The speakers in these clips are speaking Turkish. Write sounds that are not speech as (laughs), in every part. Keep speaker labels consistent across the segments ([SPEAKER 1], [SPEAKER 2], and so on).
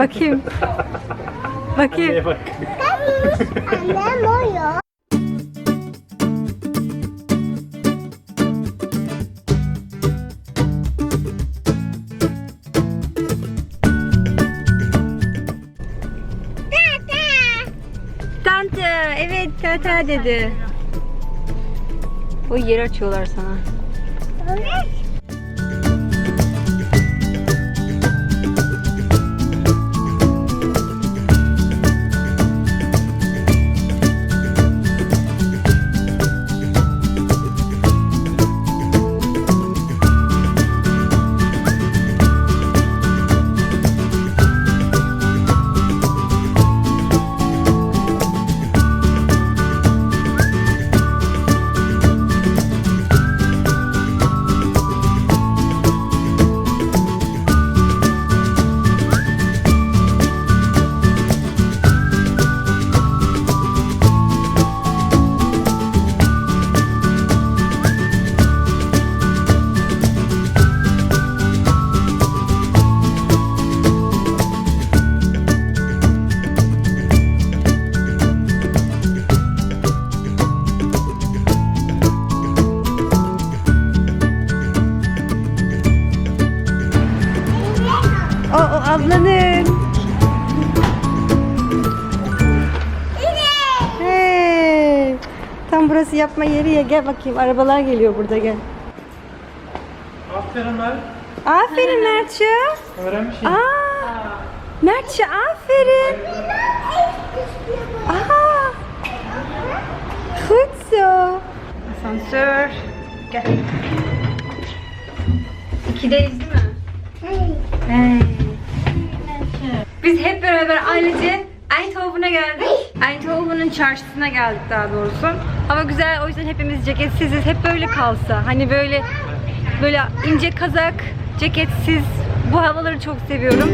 [SPEAKER 1] Bakayım. Bakayım.
[SPEAKER 2] Anneye bak.
[SPEAKER 3] Annem oyun.
[SPEAKER 1] Tante, evet tata dedi. O yeri açıyorlar sana. O, burası yapma yeri ya. Gel bakayım. Arabalar geliyor burada gel.
[SPEAKER 2] Aferin lan.
[SPEAKER 1] Aferin Mertçe.
[SPEAKER 2] Öğrenmişsin.
[SPEAKER 1] Aa. Mertçe aferin. Aa. Goed zo. Asansör. Gel. İkideyiz değil mi? Hey. Biz hep beraber ailece Eindhoven'a geldik. Eindhoven'ın çarşısına geldik daha doğrusu. Hava güzel o yüzden hepimiz ceketsiziz. Hep böyle kalsa. Hani böyle böyle ince kazak, ceketsiz. Bu havaları çok seviyorum.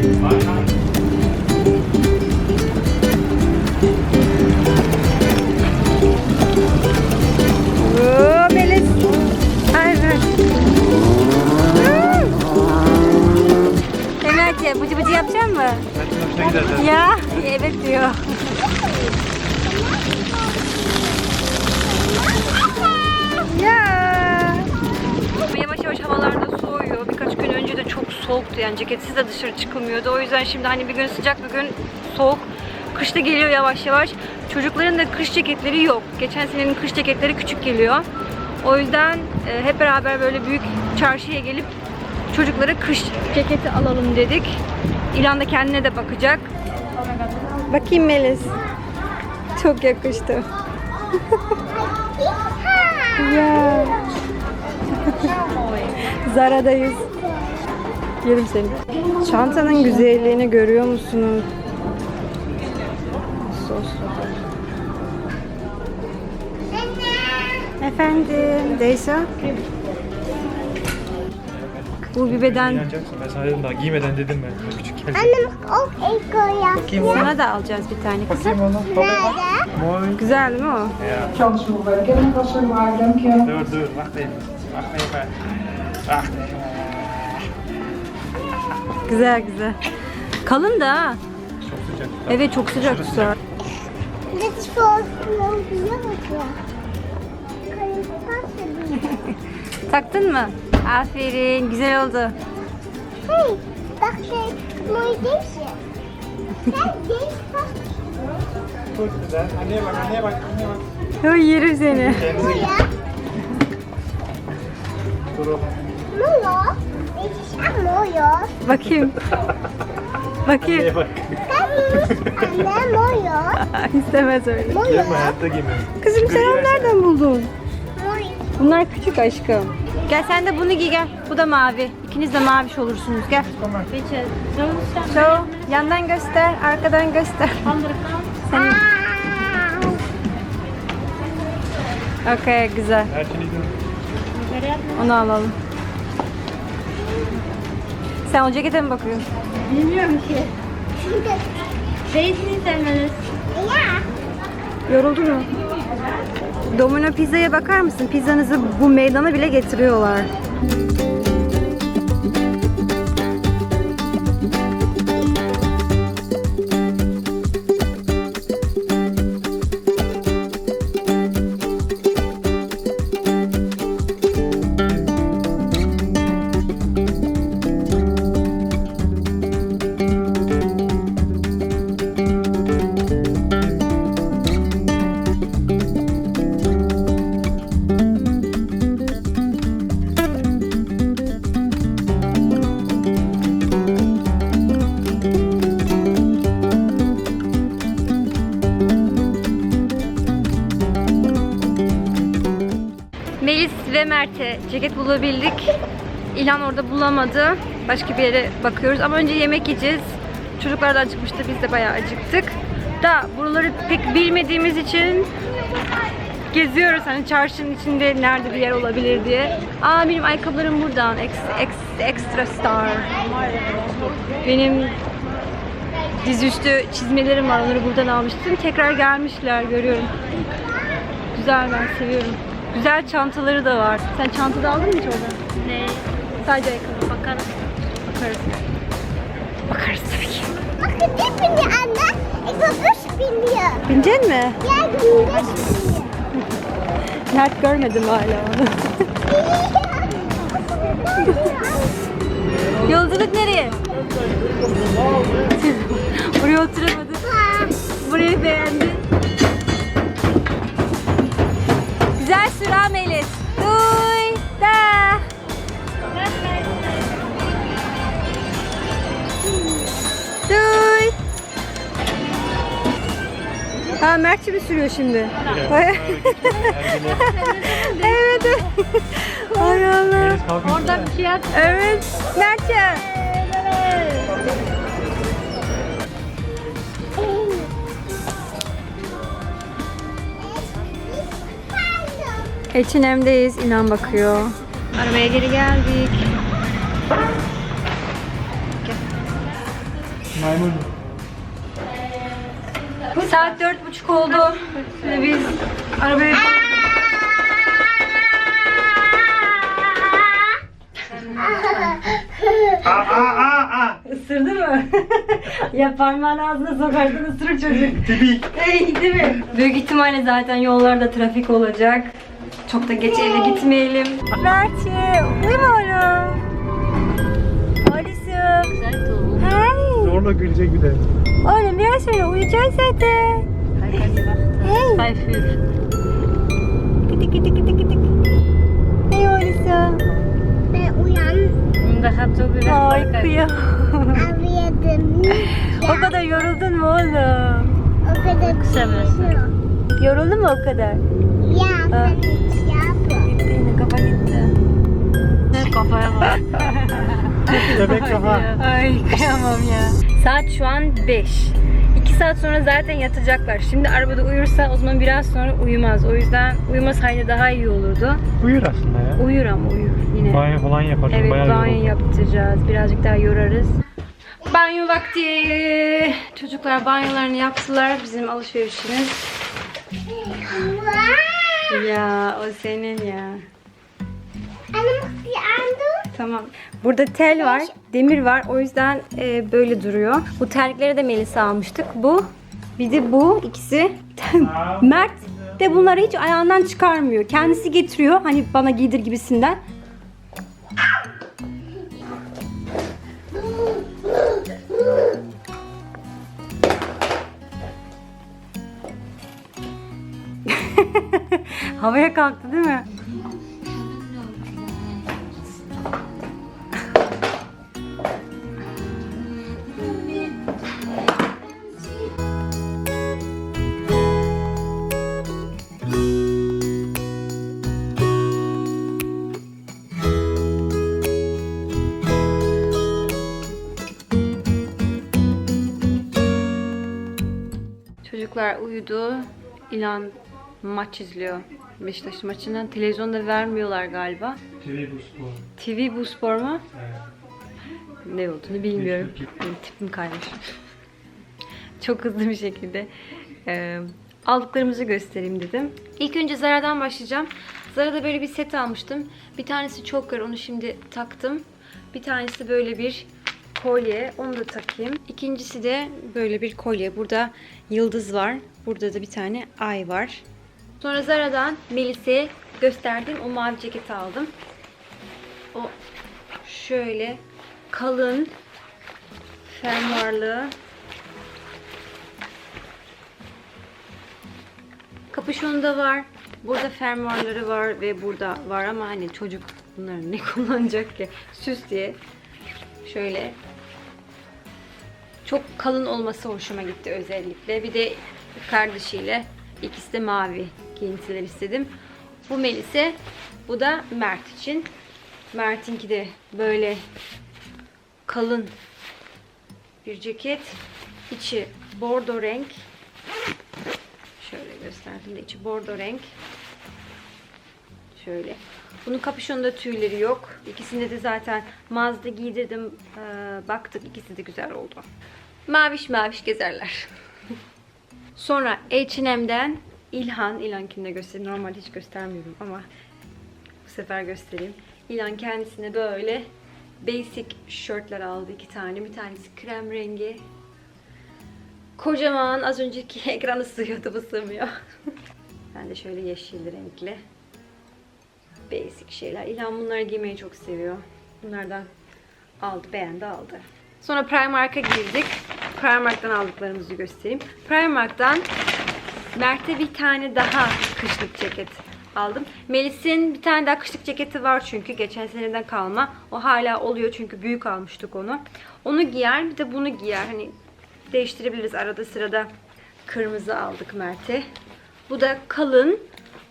[SPEAKER 1] Soğuktu yani ceketsiz de dışarı çıkılmıyordu. O yüzden şimdi hani bir gün sıcak bir gün soğuk. Kış da geliyor yavaş yavaş. Çocukların da kış ceketleri yok. Geçen senenin kış ceketleri küçük geliyor. O yüzden e, hep beraber böyle büyük çarşıya gelip çocuklara kış ceketi alalım dedik. İlan da kendine de bakacak. Bakayım Melis. Çok yakıştı. (laughs) ya. Zara'dayız. Yerim seni. Çantanın güzelliğini görüyor musunuz? Sos. Efendim, Deysa. Bu bir beden.
[SPEAKER 2] İnanacaksın. Ben sana dedim daha giymeden dedim ben. Küçük geldi.
[SPEAKER 3] Annem o eko yaptı.
[SPEAKER 1] Sana da alacağız bir tane kızım.
[SPEAKER 2] Bakayım bak. Mooi.
[SPEAKER 1] Güzel değil mi o?
[SPEAKER 2] Ya.
[SPEAKER 4] Çalışmalar, gene başarılar, dank je.
[SPEAKER 2] Dur dur. Wacht even. Wacht even. Wacht.
[SPEAKER 1] Güzel güzel. Kalın da ha.
[SPEAKER 2] Çok sıcak.
[SPEAKER 1] Evet çok sıcak su. (laughs) Taktın mı? Aferin güzel oldu.
[SPEAKER 3] Hey, mooi deze. Kijk, deze past
[SPEAKER 2] Çok güzel. Anneye bak, anneye bak, anneye bak.
[SPEAKER 1] Oy yerim seni.
[SPEAKER 2] Kendinize. Dur
[SPEAKER 3] hoor.
[SPEAKER 1] Bakayım. Bakayım.
[SPEAKER 2] Anneye bak.
[SPEAKER 3] Anne, hoor. (laughs)
[SPEAKER 1] İstemez öyle.
[SPEAKER 2] Yapma
[SPEAKER 3] hoor.
[SPEAKER 2] hayatta giymem.
[SPEAKER 1] Kızım
[SPEAKER 2] Şu
[SPEAKER 1] sen onu nereden buldun? Bunlar küçük aşkım. Gel sen de bunu giy gel. Bu da mavi. İkiniz de maviş olursunuz. Gel.
[SPEAKER 2] Maar.
[SPEAKER 1] Show. Yandan göster, arkadan göster. (laughs) Senin. Okey güzel. Onu alalım. Sen o cekete mi bakıyorsun?
[SPEAKER 5] Bilmiyorum ki. Değilsini sevmeniz.
[SPEAKER 1] Yoruldun mu? Domino pizzaya bakar mısın? Pizzanızı bu meydana bile getiriyorlar. Mert'e ceket bulabildik. İlhan orada bulamadı. Başka bir yere bakıyoruz ama önce yemek yiyeceğiz. Çocuklar da acıkmıştı. Biz de bayağı acıktık. Da buraları pek bilmediğimiz için geziyoruz. Hani çarşının içinde nerede bir yer olabilir diye. Aa benim ayakkabılarım buradan. Ex, ex, extra star. Benim dizüstü çizmelerim var. Onları buradan almıştım. Tekrar gelmişler görüyorum. Güzel ben seviyorum. Güzel çantaları da var. Sen çanta da aldın mı hiç oradan? Ne? Sadece ayakkabı. Bakalım. Bakarız. Bakarız tabii ki.
[SPEAKER 3] Bakın ne biniyor anne? Ekobüs biniyor.
[SPEAKER 1] Binecek mi?
[SPEAKER 3] Gel güneş biniyor.
[SPEAKER 1] Mert görmedim hala onu. Yolculuk nereye? Buraya oturamadık. Burayı beğendi. Güzel Melis. Duy da. Duy. Ha Mert mi sürüyor şimdi? evet. evet. Ay Allah.
[SPEAKER 2] Orada
[SPEAKER 1] bir şey Evet. Mert'ciğim. H&M'deyiz. İnan bakıyor. Arabaya geri geldik.
[SPEAKER 2] Maymun.
[SPEAKER 1] Saat dört buçuk oldu. Ve biz arabaya...
[SPEAKER 2] Aa aa aa aa.
[SPEAKER 1] Isırdı mı? (laughs) ya parmağını ağzına sokarsan ısırır çocuk.
[SPEAKER 2] Tipi.
[SPEAKER 1] Ey değil mi? Büyük ihtimalle zaten yollarda trafik olacak. Çok da geç eve gitmeyelim. Mert'e uyumuyorum. Oğlum. Hey.
[SPEAKER 2] Zorla gülecek bir de.
[SPEAKER 1] Oğlum biraz sonra uyuyacağız zaten. Hey. Gıdık gıdık gıdık gıdık. Hey oğlum.
[SPEAKER 3] Ben uyandım.
[SPEAKER 1] Ay kıyamam.
[SPEAKER 3] Arayadım.
[SPEAKER 1] o kadar yoruldun mu oğlum?
[SPEAKER 3] O kadar kısa
[SPEAKER 1] Yoruldun mu o kadar? Gitti yine kafa gitti. Kafaya bak.
[SPEAKER 2] Bebek kafa.
[SPEAKER 1] Ay kıyamam ya. Saat şu an 5. 2 saat sonra zaten yatacaklar. Şimdi arabada uyursa o zaman biraz sonra uyumaz. O yüzden uyumasaydı daha iyi olurdu.
[SPEAKER 2] Uyur aslında ya.
[SPEAKER 1] Uyur ama uyur yine.
[SPEAKER 2] Banyo falan yapar.
[SPEAKER 1] Evet
[SPEAKER 2] Bayağı
[SPEAKER 1] banyo
[SPEAKER 2] yoruldu.
[SPEAKER 1] yaptıracağız. Birazcık daha yorarız. Banyo vakti. Çocuklar banyolarını yaptılar. Bizim alışverişimiz. Ya o senin ya.
[SPEAKER 3] Bak uyandım.
[SPEAKER 1] Tamam. Burada tel var, demir var. O yüzden e, böyle duruyor. Bu terlikleri de Melisa almıştık. Bu, bir de bu ikisi. (laughs) Mert de bunları hiç ayağından çıkarmıyor. Kendisi getiriyor. Hani bana giydir gibisinden. (laughs) Havaya kalktı değil mi? Çocuklar uyudu. İlan maç izliyor. Beşiktaş maçını televizyonda vermiyorlar galiba.
[SPEAKER 2] TV bu spor.
[SPEAKER 1] TV bu spor mu?
[SPEAKER 2] Evet.
[SPEAKER 1] Ne olduğunu bilmiyorum. Benim tipim kaymış. (laughs) Çok hızlı bir şekilde e, aldıklarımızı göstereyim dedim. İlk önce Zara'dan başlayacağım. Zara'da böyle bir set almıştım. Bir tanesi choker onu şimdi taktım. Bir tanesi böyle bir kolye. Onu da takayım. İkincisi de böyle bir kolye. Burada yıldız var. Burada da bir tane ay var. Sonra Zara'dan Melis'e gösterdiğim o mavi ceketi aldım. O şöyle kalın fermuarlı kapüşonu da var. Burada fermuarları var ve burada var ama hani çocuk bunları ne (laughs) kullanacak ki? Süs diye. Şöyle çok kalın olması hoşuma gitti özellikle. Bir de kardeşiyle ikisi de mavi giyintiler istedim. Bu Melis'e, bu da Mert için. Mert'inki de böyle kalın bir ceket. İçi bordo renk. Şöyle gösterdim de içi bordo renk. Şöyle. Bunun kapüşonunda tüyleri yok. İkisinde de zaten mağazada giydirdim. Ee, baktık ikisi de güzel oldu. Maviş maviş gezerler. (laughs) Sonra H&M'den İlhan. İlhankini de göstereyim. Normalde hiç göstermiyorum ama bu sefer göstereyim. İlhan kendisine böyle basic şortlar aldı iki tane. Bir tanesi krem rengi. Kocaman az önceki (laughs) ekranı sığıyordu bu sığmıyor. (laughs) ben de şöyle yeşil renkli basic şeyler. İlhan bunları giymeyi çok seviyor. Bunlardan aldı, beğendi, aldı. Sonra Primark'a girdik. Primark'tan aldıklarımızı göstereyim. Primark'tan Mert'e bir tane daha kışlık ceket aldım. Melis'in bir tane daha kışlık ceketi var çünkü geçen seneden kalma. O hala oluyor çünkü büyük almıştık onu. Onu giyer bir de bunu giyer. Hani değiştirebiliriz arada sırada. Kırmızı aldık Mert'e. Bu da kalın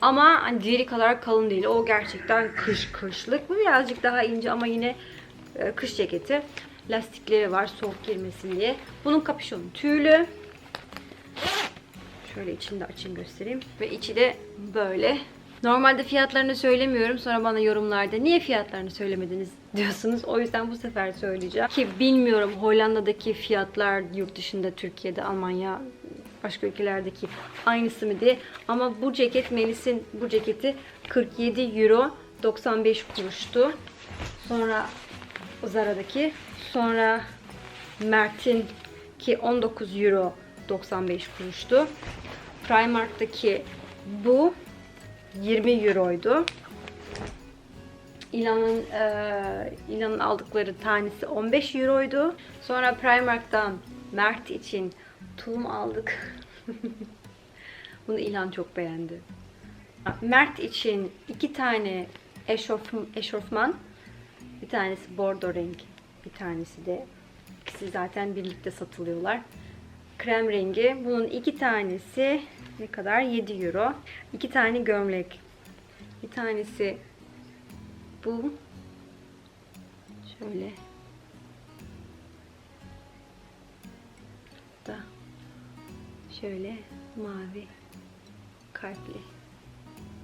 [SPEAKER 1] ama hani diğeri kadar kalın değil. O gerçekten kış kışlık. Bu birazcık daha ince ama yine e, kış ceketi. Lastikleri var soğuk girmesin diye. Bunun kapüşonu tüylü. Şöyle içini de açayım göstereyim. Ve içi de böyle. Normalde fiyatlarını söylemiyorum. Sonra bana yorumlarda niye fiyatlarını söylemediniz (laughs) diyorsunuz. O yüzden bu sefer söyleyeceğim. Ki bilmiyorum Hollanda'daki fiyatlar yurt dışında Türkiye'de, Almanya, başka ülkelerdeki aynısı mı diye. Ama bu ceket Melis'in bu ceketi 47 euro 95 kuruştu. Sonra Zara'daki. Sonra Mert'in ki 19 euro 95 kuruştu. Primark'taki bu 20 euroydu. İlanın eee İlan'ın aldıkları tanesi 15 euroydu. Sonra Primark'tan Mert için tulum aldık. (laughs) Bunu İlan çok beğendi. Mert için iki tane eşorf, eşofman. Bir tanesi bordo renk, bir tanesi de ikisi zaten birlikte satılıyorlar. Krem rengi. Bunun iki tanesi ne kadar? 7 euro. İki tane gömlek. Bir tanesi bu. Şöyle. Da şöyle mavi kalpli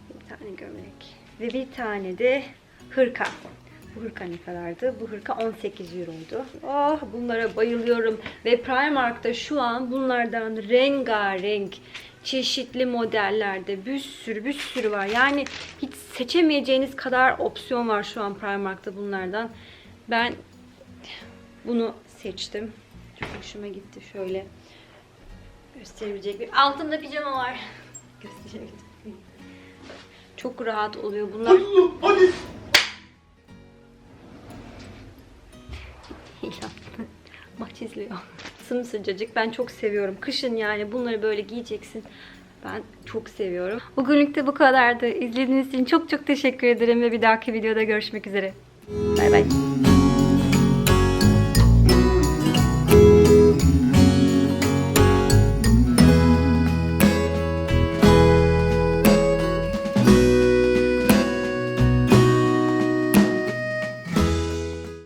[SPEAKER 1] bir tane gömlek ve bir tane de hırka. Bu hırka ne kadardı? Bu hırka 18 euroydu. Oh bunlara bayılıyorum. Ve Primark'ta şu an bunlardan rengarenk çeşitli modellerde bir sürü bir sürü var. Yani hiç seçemeyeceğiniz kadar opsiyon var şu an Primark'ta bunlardan. Ben bunu seçtim. Çok hoşuma gitti. Şöyle gösterebilecek bir altımda pijama var. (laughs) Gösterebilirim. Çok rahat oluyor bunlar. İlan. Maç izliyor. (laughs) Sımsıcacık. Ben çok seviyorum. Kışın yani bunları böyle giyeceksin. Ben çok seviyorum. Bugünlük de bu kadardı. İzlediğiniz için çok çok teşekkür ederim ve bir dahaki videoda görüşmek üzere. Bay bay.